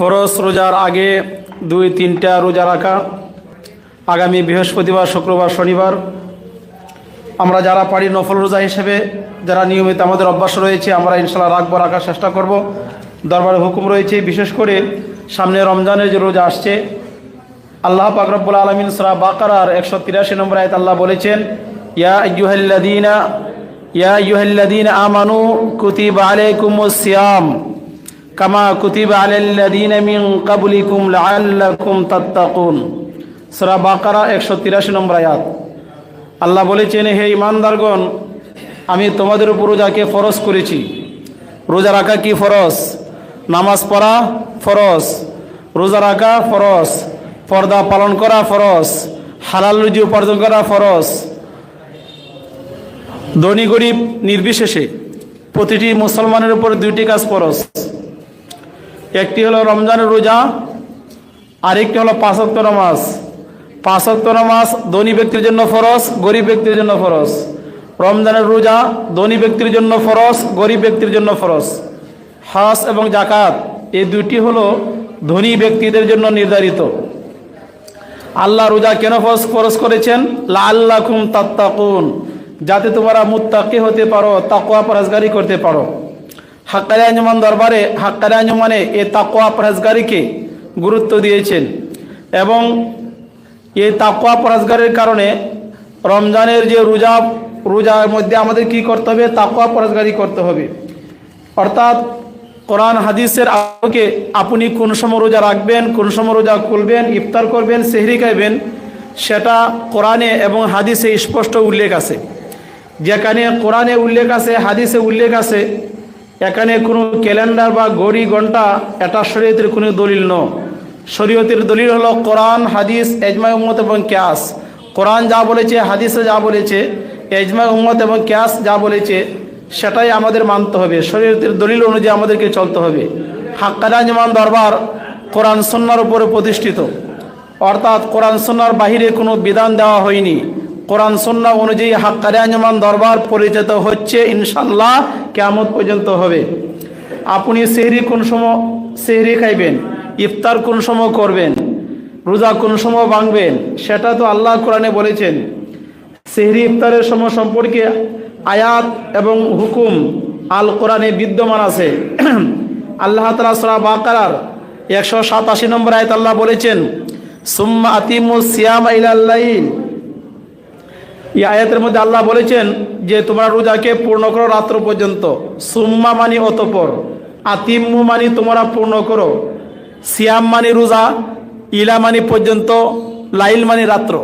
ফরজ রোজার আগে দুই, তিনটা রোজা রাখা। আগামী বৃহস্পতিবার, শুক্রবার, শনিবার। আমরা যারা পারি নফল রোজা হিসেবে, যারা নিয়মিত আমাদের অভ্যাস রয়েছে, আমরা ইনশাল্লাহ রাখব, রাখার চেষ্টা করব। দরবারে হুকুম রয়েছে, বিশেষ করে সামনে রমজানের যে রোজা আসছে, আল্লাহ পাক রব্বুল আলমিন সরা বাকারার একশো তিরাশি নম্বর আয়ত আল্লাহ বলেছেন, ইয়া ইয়ুহাল্লাদিনা ইয়া ইয়ুহাল্লাদিনা আমানু কুতিব আলাইকুমুস সিয়াম। কামা কুতিব আলাল্লাদিনা মিন কাবলিকুম লাআল্লাকুম তাত্তাকুন। সূরা বাকারা 183 নম্বর আয়াত। আল্লাহ বলেছেন, হে ইমানদারগণ আমি তোমাদের উপর রোজাকে ফরজ করেছি। রোজা রাখা কি ফরজ? নামাজ পড়া ফরজ। রোজা রাখা ফরজ। পর্দা পালন করা ফরজ। হালাল রুজি উপার্জন করা ফরজ। ধনী গরিব নির্বিশেষে প্রতিটি মুসলমানের উপর দুইটি কাজ ফরজ। একটি হলো রমজানের রোজা, আরেকটি হলো পাঁচক্ত নামাজ। পাঁচক্ত নামাজ ধনী ব্যক্তির জন্য ফরজ, গরিব ব্যক্তির জন্য ফরজ। রমজানের রোজা ধনী ব্যক্তির জন্য ফরজ, গরিব ব্যক্তির জন্য ফরজ। হাস এবং জাকাত, এই দুইটি হলো ধনী ব্যক্তিদের জন্য নির্ধারিত। আল্লাহ রোজা কেন ফরজ ফরজ করেছেন? লা আল্লাহ কুম তাত্তাকুন, যাতে তোমরা মুত্তাকি হতে পারো তাকুয়া পরাজগারি করতে পারো। হাক্কারি আঞ্জমান দরবারে, হাক্কারি আঞ্জমানে এ তাকোয়া পরাজগারিকে গুরুত্ব দিয়েছেন। এবং এই তাকোয়া পরাজগারের কারণে রমজানের যে রোজা, রোজার মধ্যে আমাদের কি করতে হবে? তাকোয়া পরাজগারি করতে হবে। অর্থাৎ কোরআন, হাদিসের আলোকে আপনি কোন সময় রোজা রাখবেন, কোন সময় রোজা খুলবেন, ইফতার করবেন, সেহরি খাইবেন, সেটা কোরআনে এবং হাদিসে স্পষ্ট উল্লেখ আছে। যেখানে কোরআনে উল্লেখ আছে, হাদিসে উল্লেখ আছে এখানে কোনো ক্যালেন্ডার বা ঘড়ি ঘণ্টা এটা শরীয়তের কোনো দলিল ন শরীয়তের দলিল হলো কোরআন, হাদিস এজমাই উম্মত এবং ক্যাস। কোরআন যা বলেছে, হাদিসে যা বলেছে এজমাই উম্মত এবং ক্যাস যা বলেছে, সেটাই আমাদের মানতে হবে। শরীয়তের দলিল অনুযায়ী আমাদেরকে চলতে হবে। হাক্কারাজমান দরবার কোরআন সন্ন্যার উপরে প্রতিষ্ঠিত। অর্থাৎ কোরআন সন্ন্যার বাহিরে কোনো বিধান দেওয়া হয়নি। কোরআন সন্না অনুযায়ী হাক্কারে আঞ্জমান দরবার পরিচিত হচ্ছে ইনশাল্লাহ কেমন পর্যন্ত হবে। আপনি সেহরি কোন সময় সেহরি খাইবেন, ইফতার কোন সময় করবেন, রোজা কোন সময় ভাঙবেন, সেটা তো আল্লাহ কোরআনে বলেছেন। সেহরি ইফতারের সময় সম্পর্কে আয়াত এবং হুকুম আল কোরআনে বিদ্যমান আছে। আল্লাহ তালা সরা বাকার একশো সাতাশি নম্বর আয়াত আল্লাহ বলেছেন, সুম্মা আতিমুস সিয়াম ইলাল্লাইল এই আয়াতের মধ্যে আল্লাহ বলেছেন যে তোমরা রোজাকে পূর্ণ করো রাত্র পর্যন্ত। সুম্মা মানি অতপর। আতিম্মু মানি তোমরা পূর্ণ করো। সিয়াম মানি রোজা, ইলা মানি পর্যন্ত, লাইল মানি রাত্র।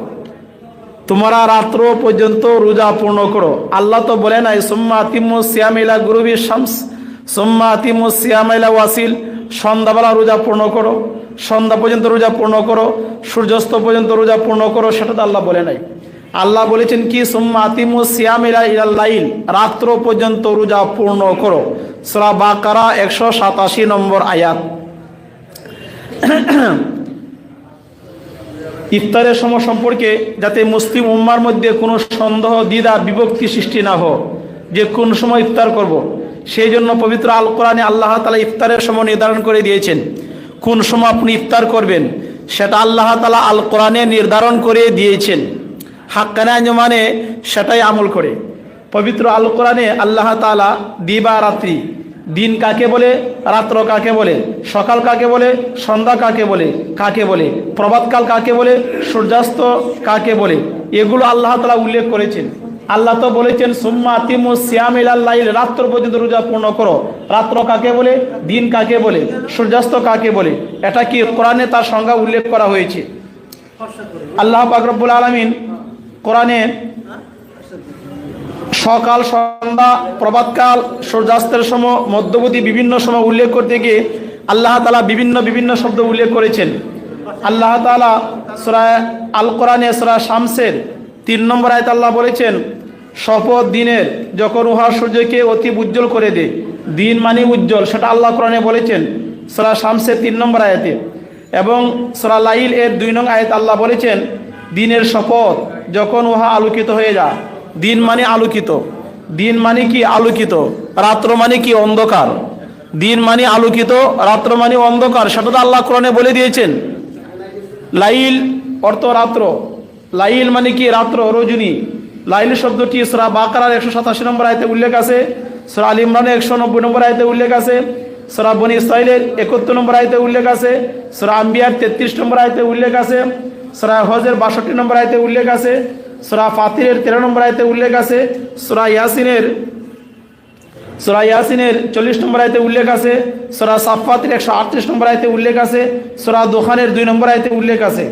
তোমরা রাত্র পর্যন্ত রোজা পূর্ণ করো। আল্লাহ তো বলে নাই, সুম্মা আতিম্মু সিয়াম ইলা গুরুবি শামস, সুম্মা আতিম্মু সিয়াম ইলা ওয়াসিল। সন্ধ্যাবেলা রোজা পূর্ণ করো। সন্ধ্যা পর্যন্ত রোজা পূর্ণ করো। সূর্যাস্ত পর্যন্ত রোজা পূর্ণ করো, সেটা তো আল্লাহ বলে নাই। আল্লাহ বলেছেন কি রাত্র পর্যন্ত রোজা পূর্ণ করো। সূরা বাকারা একশো সাতাশি নম্বর আয়াত। ইফতারের সময় সম্পর্কে যাতে মুসলিম উম্মার মধ্যে কোনো সন্দেহ, দ্বিধা, বিভক্তি সৃষ্টি না হোক, যে কোন সময় ইফতার করব। সেই জন্য পবিত্র আল কোরআনে আল্লাহ তালা ইফতারের সময় নির্ধারণ করে দিয়েছেন। কোন সময় আপনি ইফতার করবেন, সেটা আল্লাহ তালা আল কোরআনে নির্ধারণ করে দিয়েছেন। হাক্কানে আঞ্জমানে সেটাই আমল করে পবিত্র আল কোরআনে আল্লাহ তালা দিবা রাত্রি দিন কাকে বলে রাত্র কাকে বলে সকাল কাকে বলে সন্ধ্যা কাকে বলে কাকে বলে প্রভাতকাল কাকে বলে সূর্যাস্ত কাকে বলে এগুলো আল্লাহ তালা উল্লেখ করেছেন আল্লাহ তো বলেছেন সুম্মা তিমু শ্যাম ইলাল্লাইল রাত্র পর্যন্ত রোজা পূর্ণ করো রাত্র কাকে বলে দিন কাকে বলে সূর্যাস্ত কাকে বলে এটা কি কোরআনে তার সংজ্ঞা উল্লেখ করা হয়েছে আল্লাহ পাকরবুল আলমিন কোরআনে সকাল, সন্ধ্যা, প্রভাতকাল, সূর্যাস্তের সময়, মধ্যবর্তী বিভিন্ন সময় উল্লেখ করতে গিয়ে আল্লাহ তালা বিভিন্ন বিভিন্ন শব্দ উল্লেখ করেছেন। আল্লাহ তালা সুরায় আল কোরআনে সুরা শামসের তিন নম্বর আয়ত আল্লাহ বলেছেন, শপথ দিনের যখন উহা সূর্যকে অতি উজ্জ্বল করে দে, দিন মানে উজ্জ্বল। সেটা আল্লাহ কোরআনে বলেছেন সুরা শামসের তিন নম্বর আয়াতে। এবং সুরা লাইল এর দুই নং আয়াত আল্লাহ বলেছেন, দিনের শপথ যখন উহা আলোকিত হয়ে যায়, দিন মানে আলোকিত। দিন মানে কি? আলোকিত। রাত্র মানে কি? অন্ধকার। দিন মানে আলোকিত, রাত্র মানে অন্ধকার। সেটা তো আল্লাহ কোরআনে বলে দিয়েছেন। লাইল অর্থ রাত্র। লাইল মানে কি? রাত্র, রজনী। লাইল শব্দটি সরা বাকারার একশো সাতাশি নম্বর আয়তে উল্লেখ আছে। সরা আল ইমরানের একশো নব্বই নম্বর আয়তে উল্লেখ আছে। সরা বনি ইসরাইলের একাত্তর নম্বর আয়তে উল্লেখ আছে। সরা আম্বিয়ার তেত্রিশ নম্বর আয়তে উল্লেখ আছে। সরা হজের বাষট্টি নম্বর আয়তে উল্লেখ আছে, সরা ফাতিরের তেরো নম্বর আয়তে উল্লেখ আছে, সরা ইয়াসিনের, সোরা ইয়াসিনের চল্লিশ নম্বর আয়তে উল্লেখ আছে, সোরা সাফাতের একশো আটত্রিশ নম্বর আয়তে উল্লেখ আছে, সোরা দোকানের দুই নম্বর আয়তে উল্লেখ আছে,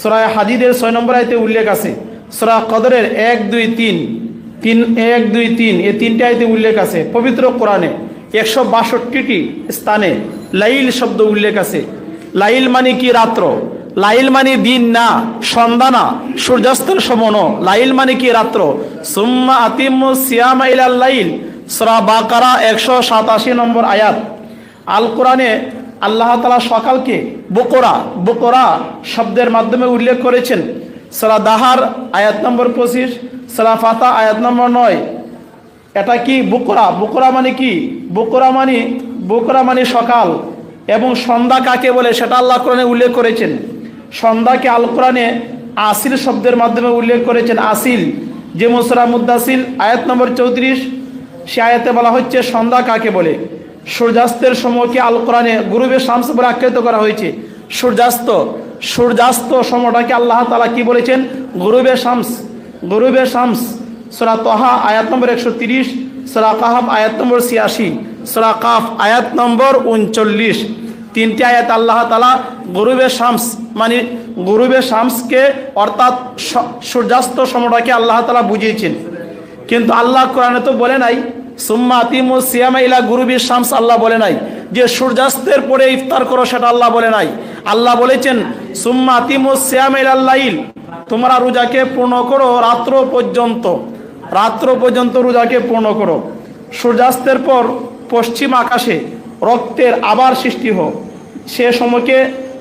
সোরা হাদিদের ছয় নম্বর আয়তে উল্লেখ আছে, সোরা কদরের এক, দুই, তিন তিন, এক, দুই, তিন, এই তিনটে আয়তে উল্লেখ আছে, পবিত্র কোরআনে একশো বাষট্টিটি স্থানে লাইল শব্দ উল্লেখ আছে, লাইল মানে কি রাত্র? লাইল মানে দিন না সন্ধ্যা না সূর্যাস্তের সমন। লাইল মানে কি রাত্র? সুম্মা আতিম সিয়ামা ইলাল লাইল। সরা বাকারা একশো সাতাশি নম্বর আয়াত। আল কোরআনে আল্লাহ তালা সকালকে বকরা বকরা শব্দের মাধ্যমে উল্লেখ করেছেন। সরা দাহার আয়াত নম্বর পঁচিশ, সরা ফাতা আয়াত নম্বর নয়। এটা কি বুকরা? বুকরা মানে কি? বুকরা মানে বুকরা মানে সকাল। এবং সন্ধ্যা কাকে বলে? সেটা আল্লাহ কোরআনে উল্লেখ করেছেন। সন্ধ্যাকে আল কোরআনে আসিল শব্দের মাধ্যমে উল্লেখ করেছেন আসিল। যে মুসরা মুদাসিল, আয়াত নম্বর চৌত্রিশ, সে আয়াতে বলা হচ্ছে, সন্ধ্যা কাকে বলে? সূর্যাস্তের সময়কে আল কোরআনে গুরুবের শামস বলে আখ্যায়িত করা হয়েছে। সূর্যাস্ত সূর্যাস্ত সময়টাকে আল্লাহ তালা কি বলেছেন? গুরুবে শামস গুরুবে শামস। সোরা তহা, আয়াত নম্বর একশো তিরিশ, সোরা কাহাব আয়াত নম্বর ছিয়াশি, সোরা কাফ আয়াত নম্বর উনচল্লিশ। তিনটি আয়াত আল্লাহ তালা গরুবে শামস মানে গরুবে শামসকে অর্থাৎ সূর্যাস্ত সময়টাকে আল্লাহ তালা বুঝিয়েছেন। কিন্তু আল্লাহ কোরআনে তো বলে নাই, সুম্মা আতিম সিয়ামা ইলা গুরুবি শামস আল্লাহ বলে নাই। যে সূর্যাস্তের পরে ইফতার করো সেটা আল্লাহ বলে নাই। আল্লাহ বলেছেন, সুম্মা আতিম সিয়ামা ইলা লাইল, তোমরা রোজাকে পূর্ণ করো রাত্র পর্যন্ত। রাত্র পর্যন্ত রোজাকে পূর্ণ করো। সূর্যাস্তের পর পশ্চিম আকাশে রক্তের আবার সৃষ্টি হোক। সে সময়কে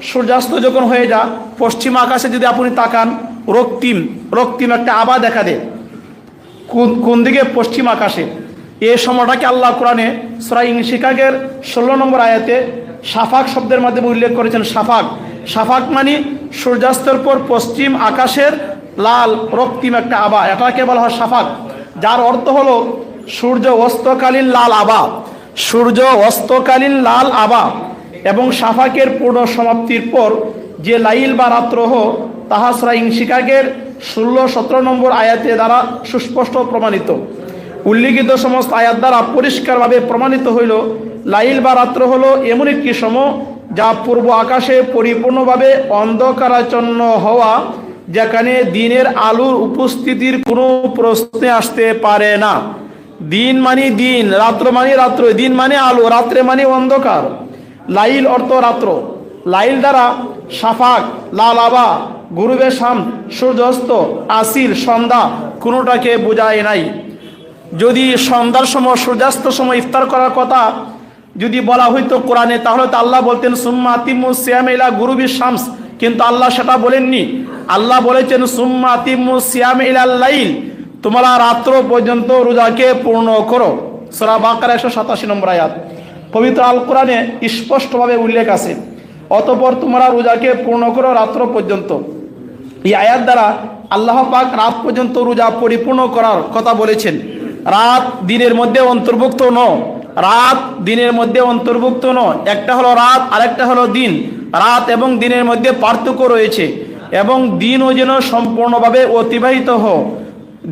সূর্যাস্ত যখন হয়ে যা, পশ্চিম আকাশে যদি আপনি তাকান, রক্তিম রক্তিম একটা আবা দেখা দেয়। কোন কোন দিকে? পশ্চিম আকাশে। এ সময়টাকে আল্লাহ কোরআনে সরাই শিকাগের ষোলো নম্বর আয়াতে সাফাক শব্দের মাধ্যমে উল্লেখ করেছেন সাফাক সাফাক মানে সূর্যাস্তের পর পশ্চিম আকাশের লাল, রক্তিম একটা আবা এটাকে বলা হয় সাফাক যার অর্থ হলো সূর্য অস্তকালীন লাল আবা সূর্য অস্তকালীন লাল আবা এবং সাফাকের পূর্ণ সমাপ্তির পর যে লাইল বা রাত্র হো তাহা সরাই শিকাগের ষোলো, সতেরো নম্বর আয়াতে দ্বারা সুস্পষ্ট প্রমাণিত। উল্লিখিত সমস্ত আয়াত দ্বারা পরিষ্কারভাবে প্রমাণিত হইল, লাইল বা রাত্র হল এমন একটি সময় যা পূর্ব আকাশে পরিপূর্ণভাবে অন্ধকারাচ্ছন্ন হওয়া, যেখানে দিনের আলোর উপস্থিতির কোনো প্রশ্নে আসতে পারে না। দিন মানে দিন, রাত্র মানে রাত্র, দিন মানে আলো, রাত্রে মানে অন্ধকার। লাইল অর্থ রাত্র। লাইল দ্বারা সাফাক, লাল আবা গুরুবে শাম, সূর্যাস্ত আসিল সন্ধ্যা, কোনোটাকে বোঝায় নাই। যদি সন্ধ্যার সময়, সূর্যাস্ত সময় ইফতার করার কথা যদি বলা হইতো কোরআনে, তাহলে তো আল্লাহ বলতেন, সুম্মা তিমু সিয়ামেলা গুরুবি শামস। কিন্তু আল্লাহ সেটা বলেননি। আল্লাহ বলেছেন, সুম্মা তিমু সিয়াম লাইল। তোমরা রাত্র পর্যন্ত রোজাকে পূর্ণ করো। সরা বাকার একশো সাতাশি নম্বর আয়াত। পবিত্র আল কোরআনে স্পষ্টভাবে উল্লেখ আছে, অতপর তোমরা রোজাকে পূর্ণ করো রাত্র পর্যন্ত। এই আয়াত দ্বারা আল্লাহ পাক রাত পর্যন্ত রোজা পরিপূর্ণ করার কথা বলেছেন। রাত দিনের মধ্যে অন্তর্ভুক্ত ন রাত দিনের মধ্যে অন্তর্ভুক্ত ন একটা হলো রাত, আরেকটা হলো দিন। রাত এবং দিনের মধ্যে পার্থক্য রয়েছে এবং দিনও যেন সম্পূর্ণভাবে অতিবাহিত হোক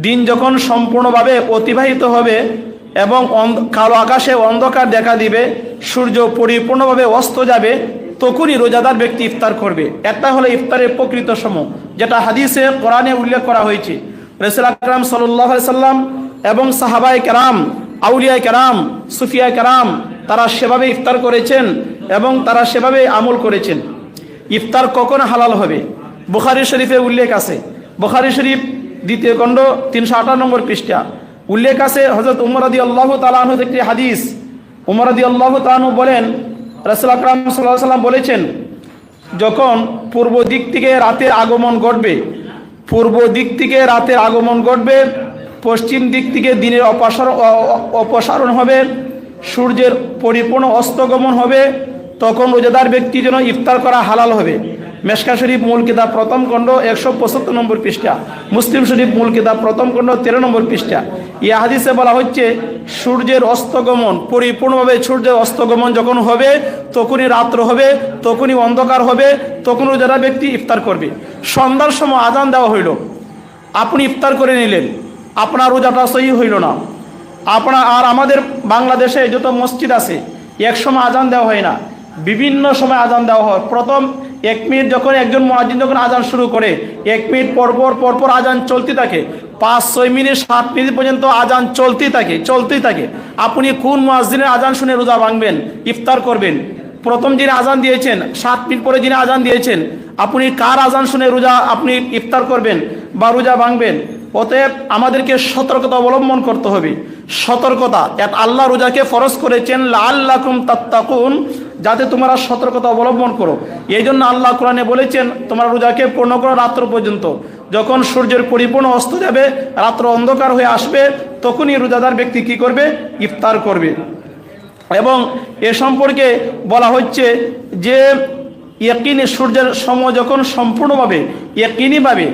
দিন যখন সম্পূর্ণভাবে অতিবাহিত হবে এবং কালো আকাশে অন্ধকার দেখা দিবে, সূর্য পরিপূর্ণভাবে অস্ত যাবে, তখনই রোজাদার ব্যক্তি ইফতার করবে। একটা হলো ইফতারের প্রকৃত সময়, যেটা হাদিসে, কোরআনে উল্লেখ করা হয়েছে। রসুল আকরাম সাল্লাহ সাল্লাম এবং সাহাবাই কেরাম আউলিয়া কেরাম সুফিয়া কেরাম, তারা সেভাবে ইফতার করেছেন এবং তারা সেভাবে আমল করেছেন। ইফতার কখন হালাল হবে? বুখারি শরীফে উল্লেখ আছে। বুখারি শরীফ দ্বিতীয় খণ্ড তিনশো আঠান্ন নম্বর পৃষ্ঠা। উল্লেখ আছে হজরত উমরাদি আল্লাহ তালাহ একটি হাদিস। উমরাদি আল্লাহ তালাহু বলেন, রসুল আকরাম সাল্লাহ সাল্লাম বলেছেন, যখন পূর্ব দিক থেকে রাতের আগমন ঘটবে, পূর্ব দিক থেকে রাতের আগমন ঘটবে, পশ্চিম দিক থেকে দিনের অপসার, অ- অ- অপসারণ হবে, সূর্যের পরিপূর্ণ অস্তগমন হবে, তখন রোজাদার ব্যক্তি যেন ইফতার করা হালাল হবে। মেশকা শরীফ মূল কিতাব প্রথম খণ্ড একশো পঁচাত্তর নম্বর পৃষ্ঠা। মুসলিম শরীফ মূল কিতাব প্রথম খণ্ড তেরো নম্বর পৃষ্ঠা। এই হাদিসে বলা হচ্ছে, সূর্যের অস্তগমন, পরিপূর্ণভাবে সূর্যের অস্তগমন যখন হবে, তখনই রাত্র হবে, তখনই অন্ধকার হবে তখন রোজাদার ব্যক্তি ইফতার করবে। সন্ধ্যার সময় আজান দেওয়া হইল। আপনি ইফতার করে নিলেন। আপনার রোজাটা সহি হইল না। আপনার আর আমাদের বাংলাদেশে যত মসজিদ আছে, এক সময় আজান দেওয়া হয় না। বিভিন্ন সময় আজান দেওয়া হয়। প্রথম এক মিনিট যখন একজন মহাজিন যখন আজান শুরু করে, এক মিনিট পরপর পরপর আজান চলতে থাকে পাঁচ, ছয় মিনিট, সাত মিনিট পর্যন্ত আজান চলতেই থাকে চলতেই থাকে। আপনি কোন মহাজিনের আজান শুনে রোজা ভাঙবেন? ইফতার করবেন। প্রথম যিনি আজান দিয়েছেন, সাত মিনিট পরে যিনি আজান দিয়েছেন, আপনি কার আজান শুনে রোজা আপনি ইফতার করবেন বা রোজা ভাঙবেন? অতএব আমাদেরকে সতর্কতা অবলম্বন করতে হবে। সতর্কতা, এক আল্লাহ রোজাকে ফরজ করেছেন লাল্লাকুম তাত্তাকুন, যাতে তোমরা সতর্কতা অবলম্বন করো। এই জন্য আল্লাহ কোরআনে বলেছেন, তোমরা রোজাকে পূর্ণ করো রাত্র পর্যন্ত। যখন সূর্যের পরিপূর্ণ অস্ত যাবে, রাত্র অন্ধকার হয়ে আসবে, তখনই রোজাদার ব্যক্তি কি করবে? ইফতার করবে। এবং এ সম্পর্কে বলা হচ্ছে যে, ইয়কিনি সূর্যের সময় যখন সম্পূর্ণভাবে ইয়কিনিভাবে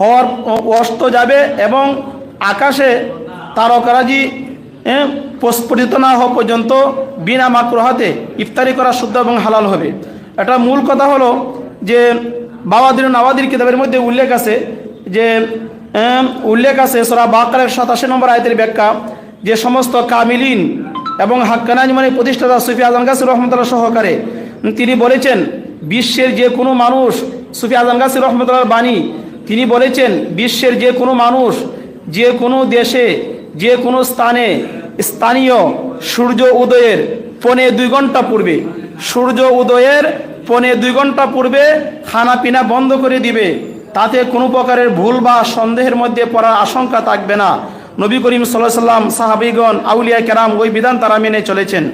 হওয়ার, অস্ত যাবে এবং আকাশে তারকারাজি প্রস্ফুটিত না হওয়া পর্যন্ত বিনা মাকরহাতে ইফতারি করা শুদ্ধ এবং হালাল হবে। এটা মূল কথা হলো যে বাবাদির নাবাদির কিতাবের মধ্যে উল্লেখ আছে যে উল্লেখ আছে সোরা বাকারের সাতাশি নম্বর আয়তের ব্যাখ্যা, যে সমস্ত কামিলিন এবং হাক্কানাজ মানে প্রতিষ্ঠাতা সুফি আজম গাছির রহমতুল্লাহ সহকারে, তিনি বলেছেন, বিশ্বের যে কোনো মানুষ, সুফি আজম গাছির রহমতুল্লাহ বাণী, তিনি বলেছেন, বিশ্বের যে কোনো মানুষ, যে কোনো দেশে, যে কোনো স্থানে, স্থানীয় সূর্য উদয়ের পনে দুই ঘণ্টা পূর্বে, সূর্য উদয়ের পনে দুই ঘণ্টা পূর্বে খানা পিনা বন্ধ করে দিবে। তাতে কোনো প্রকারের ভুল বা সন্দেহের মধ্যে পড়ার আশঙ্কা থাকবে না। নবী করিম সাল্লাহ সাল্লাম সাহাবিগণ, আউলিয়া কেরাম ওই বিধান তারা মেনে চলেছেন।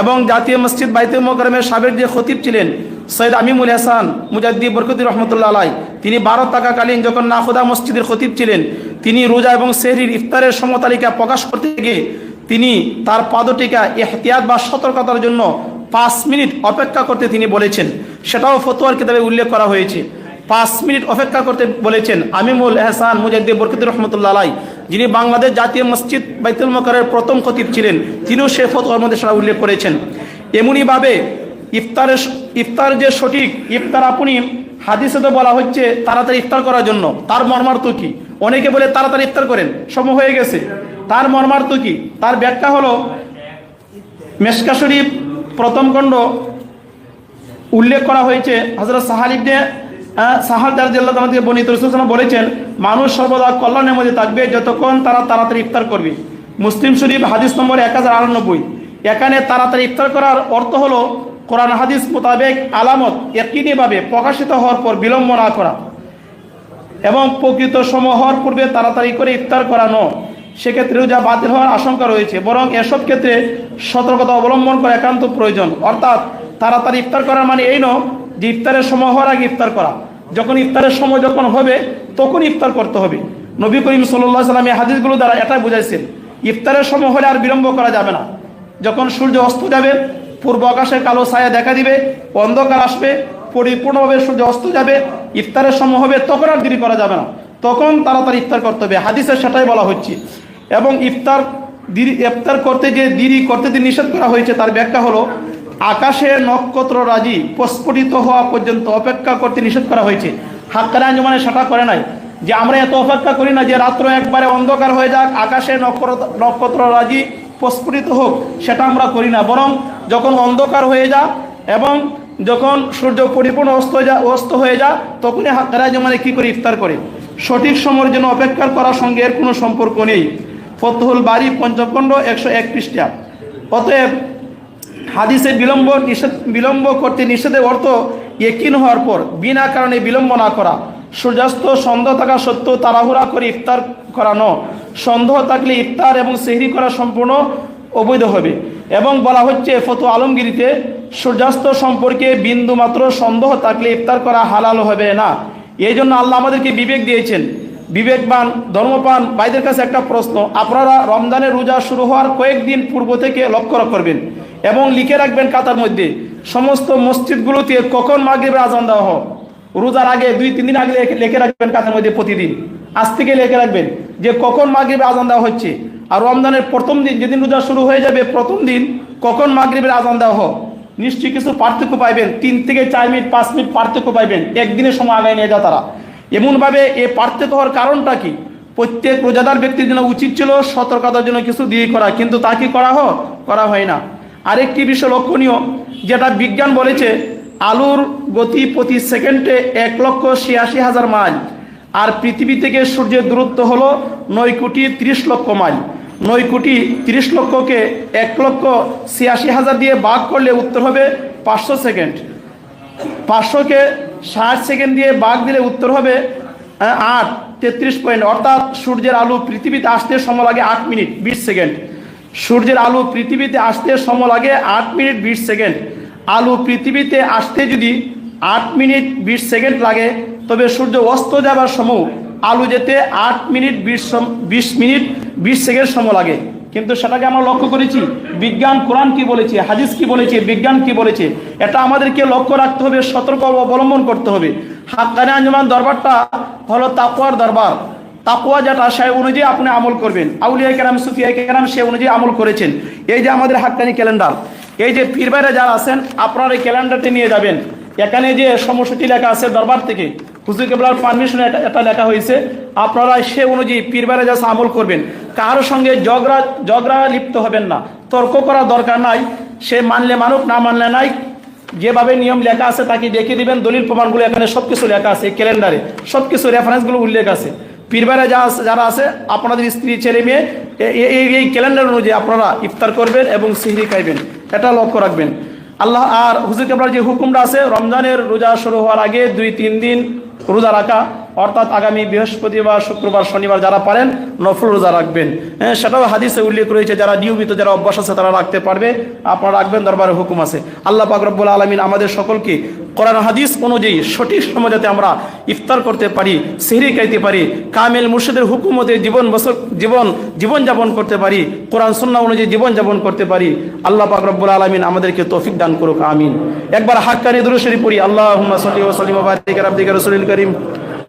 এবং জাতীয় মসজিদ বাইতুল মোকরমের সাবেক যে খতিব ছিলেন, সৈয়দ আমিমুল হাসান মুজাদ্দি বরকতি রহমতুল্লাহ আলাই তিনি ভারত থাকাকালীন যখন নাখুদা মসজিদের খতিব ছিলেন, তিনি রোজা এবং সেহরির ইফতারের সমতালিকা প্রকাশ করতে গিয়ে তিনি তার পাদটিকা এহতিয়াত বা সতর্কতার জন্য পাঁচ মিনিট অপেক্ষা করতে তিনি বলেছেন। সেটাও ফতোয়ার কিতাবে উল্লেখ করা হয়েছে। পাঁচ মিনিট অপেক্ষা করতে বলেছেন আমিমুল এহসান মুজাদ্দি বরকতি রহমতুল্লাহ আলাই যিনি বাংলাদেশ জাতীয় মসজিদ বাইতুল মকরের প্রথম খতিব ছিলেন, তিনিও সে ফতোয়ার মধ্যে সেটা উল্লেখ করেছেন। এমনইভাবে ইফতারের ইফতার যে সঠিক, ইফতার আপনি হাদিসে তো বলা হচ্ছে তাড়াতাড়ি ইফতার করার জন্য। তার মর্মার্থ কি? অনেকে বলে তাড়াতাড়ি ইফতার করেন, সময় হয়ে গেছে। তার মর্মার্থ কি? তার ব্যাখ্যা হলো মেশকা শরীফ প্রথম খণ্ড উল্লেখ করা হয়েছে হজরত সাহাল ইবনে আহ, সাহাল দারজাল্লাহ আমাদের বনিত বলেছেন মানুষ সর্বদা কল্যাণের মধ্যে থাকবে যতক্ষণ তারা তাড়াতাড়ি ইফতার করবে। মুসলিম শরীফ হাদিস নম্বর এক হাজার আটানব্বই এখানে তাড়াতাড়ি ইফতার করার অর্থ হলো কোরআন হাদিস মোতাবেক আলামত একইভাবে প্রকাশিত হওয়ার পর বিলম্ব না করা এবং প্রকৃত সময় হওয়ার পূর্বে তাড়াতাড়ি করে ইফতার করানো। সেক্ষেত্রে যা বাতিল হওয়ার আশঙ্কা রয়েছে, বরং এসব ক্ষেত্রে সতর্কতা অবলম্বন করা একান্ত প্রয়োজন। অর্থাৎ তাড়াতাড়ি ইফতার করার মানে এই নয় যে ইফতারের সময় হওয়ার আগে ইফতার করা। যখন ইফতারের সময় যখন হবে, তখন ইফতার করতে হবে। নবী করিম সাল্লাহ সাল্লাম এই হাদিসগুলো দ্বারা এটাই বুঝাইছেন, ইফতারের সময় হলে আর বিলম্ব করা যাবে না। যখন সূর্য অস্ত যাবে, পূর্ব আকাশে কালো ছায়া দেখা দিবে, অন্ধকার আসবে, পরিপূর্ণভাবে সূর্য অস্ত যাবে, ইফতারের সময় হবে, তখন আর দেরি করা যাবে না। তখন তাড়াতাড়ি ইফতার করতে হবে। হাদিসের সেটাই বলা হচ্ছে। এবং ইফতার দেরি ইফতার করতে যে দেরি করতে যে নিষেধ করা হয়েছে, তার ব্যাখ্যা হলো, আকাশে নক্ষত্র রাজি, প্রস্ফুটিত হওয়া পর্যন্ত অপেক্ষা করতে নিষেধ করা হয়েছে। হাক্কারে আঞ্জমানে সেটা করে নাই যে আমরা এত অপেক্ষা করি না যে রাত্র একবারে অন্ধকার হয়ে যাক, আকাশে নক্ষত্র নক্ষত্র রাজি, প্রস্ফুটিত হোক, সেটা আমরা করি না। বরং যখন অন্ধকার হয়ে যা এবং যখন সূর্য পরিপূর্ণ অস্ত যা অস্ত হয়ে যা, তখনই হাক্কারা জমানে কী করে ইফতার করে? সঠিক সময়ের জন্য অপেক্ষা করার সঙ্গে এর কোনো সম্পর্ক নেই। ফতহুল বাড়ি পঞ্চখণ্ড একশো এক পৃষ্ঠা। অতএব হাদিসে বিলম্ব নিষেধ, বিলম্ব করতে নিষেধের অর্থ একিন হওয়ার পর বিনা কারণে বিলম্ব না করা। সূর্যাস্ত সন্দেহ থাকা সত্ত্বেও তাড়াহুড়া করে ইফতার করানো সন্দেহ থাকলে ইফতার এবং সেহরি করা সম্পূর্ণ অবৈধ হবে। এবং বলা হচ্ছে ফতো আলমগিরিতে সূর্যাস্ত সম্পর্কে বিন্দু মাত্র সন্দেহ থাকলে ইফতার করা হালাল হবে না। এই জন্য আল্লাহ আমাদেরকে বিবেক দিয়েছেন। বিবেকবান ধর্মপান ভাইদের কাছে একটা প্রশ্ন, আপনারা রমজানের রোজা শুরু হওয়ার কয়েকদিন পূর্ব থেকে লক্ষ্য করবেন এবং লিখে রাখবেন কাতার মধ্যে, সমস্ত মসজিদগুলোতে কখন মাগরিবের আজান দেওয়া হোক রোজার আগে দুই, তিন দিন আগে লিখে- রাখবেন কাতার মধ্যে প্রতিদিন। আজ থেকে লিখে রাখবেন যে কখন মাগরিবের আজান দেওয়া হচ্ছে। আর রমজানের প্রথম দিন, যেদিন রোজা শুরু হয়ে যাবে, প্রথম দিন কখন মাগরিবের আজান দেওয়া হোক নিশ্চয়ই কিছু পার্থক্য পাইবেন। তিন থেকে চার মিনিট, পাঁচ মিনিট পার্থক্য পাইবেন। একদিনের সময় আগায় নিয়ে যায় তারা। এমনভাবে এ পার্থক্য হওয়ার কারণটা কি? প্রত্যেক রোজাদার ব্যক্তির জন্য উচিত ছিল সতর্কতার জন্য কিছু দিয়ে করা, কিন্তু তা কি করা হোক করা হয় না। আরেকটি বিষয় লক্ষণীয়, যেটা বিজ্ঞান বলেছে, আলুর গতি প্রতি সেকেন্ডে এক লক্ষ ছিয়াশি হাজার মাইল, আর পৃথিবী থেকে সূর্যের দূরত্ব হলো নয় কোটি তিরিশ লক্ষ মাইল। নয় কোটি তিরিশ লক্ষকে এক লক্ষ ছিয়াশি হাজার দিয়ে ভাগ করলে উত্তর হবে পাঁচশো সেকেন্ড। পাঁচশোকে ষাট সেকেন্ড দিয়ে বাঘ দিলে উত্তর হবে আট, তেত্রিশ পয়েন্ট। অর্থাৎ সূর্যের আলো পৃথিবীতে আসতে সময় লাগে আট মিনিট বিশ সেকেন্ড। সূর্যের আলো পৃথিবীতে আসতে সময় লাগে আট মিনিট বিশ সেকেন্ড। আলো পৃথিবীতে আসতে যদি আট মিনিট বিশ সেকেন্ড লাগে, তবে সূর্য অস্ত যাবার সময় আলু যেতে আট মিনিট বিশ বিশ মিনিট বিশ সেকেন্ড সময় লাগে। কিন্তু সেটাকে আমরা লক্ষ্য করেছি, বিজ্ঞান কোরআন কি বলেছে, হাদিস কি বলেছে, বিজ্ঞান কি বলেছে, এটা আমাদেরকে লক্ষ্য রাখতে হবে, সতর্ক অবলম্বন করতে হবে। হাক্কানি আঞ্জমান দরবারটা হলো তাকুয়ার দরবার। তাকুয়া যেটা, সে অনুযায়ী আপনি আমল করবেন। আউলিয়া কেরাম, সুফিয়া কেরাম, সে অনুযায়ী আমল করেছেন। এই যে আমাদের হাক্কানি ক্যালেন্ডার, এই যে পীরবাইরে যারা আছেন, আপনারা এই ক্যালেন্ডারটি নিয়ে যাবেন। এখানে যে সমস্যাটি লেখা আছে দরবার থেকে হুজুর কেবলার পারমিশনে এটা লেখা হয়েছে, আপনারা সে অনুযায়ী পীরবারে যা আমল করবেন, কারোর সঙ্গে জগরা জগরা লিপ্ত হবেন না, তর্ক করার দরকার নাই, সে মানলে মানুক, না মানলে নাই, যেভাবে নিয়ম লেখা আছে তাকে দেখিয়ে দিবেন, দলিল প্রমাণগুলো এখানে সব কিছু লেখা আছে ক্যালেন্ডারে সব কিছু রেফারেন্সগুলো উল্লেখ আছে। পীরবারে যা আছে যারা আছে, আপনাদের স্ত্রী, ছেলে, মেয়ে এই ক্যালেন্ডার অনুযায়ী আপনারা ইফতার করবেন এবং সিহরি খাইবেন, এটা লক্ষ্য রাখবেন। আল্লাহ আর হুজুর কেবলার যে হুকুমটা আছে, রমজানের রোজা শুরু হওয়ার আগে দুই, তিন দিন রোজা রাখা, অর্থাৎ আগামী বৃহস্পতিবার, শুক্রবার, শনিবার যারা পারেন, নফল রোজা রাখবেন। হ্যাঁ সেটাও হাদিসে উল্লেখ রয়েছে, যারা নিয়মিত যারা অভ্যাস আছে তারা রাখতে পারবে। আপনারা রাখবেন, দরবারে হুকুম আছে। আল্লাহ পাকরবুল আলমিন আমাদের সকলকে কোরআন হাদিস অনুযায়ী সঠিক সময় যাতে আমরা ইফতার করতে পারি, সেহরি খাইতে পারি, কামেল মুর্শিদের হুকুমতে জীবন বছর, জীবন, জীবনযাপন করতে পারি, কোরআন সন্না অনুযায়ী জীবনযাপন করতে পারি, আল্লাহ পাক রব্বুল আলমিন আমাদেরকে তৌফিক দান করুক, আমিন। একবার হাক্কানি দুরুশরী পড়ি আল্লাহ সলিম সলিম আবদিকা করিম।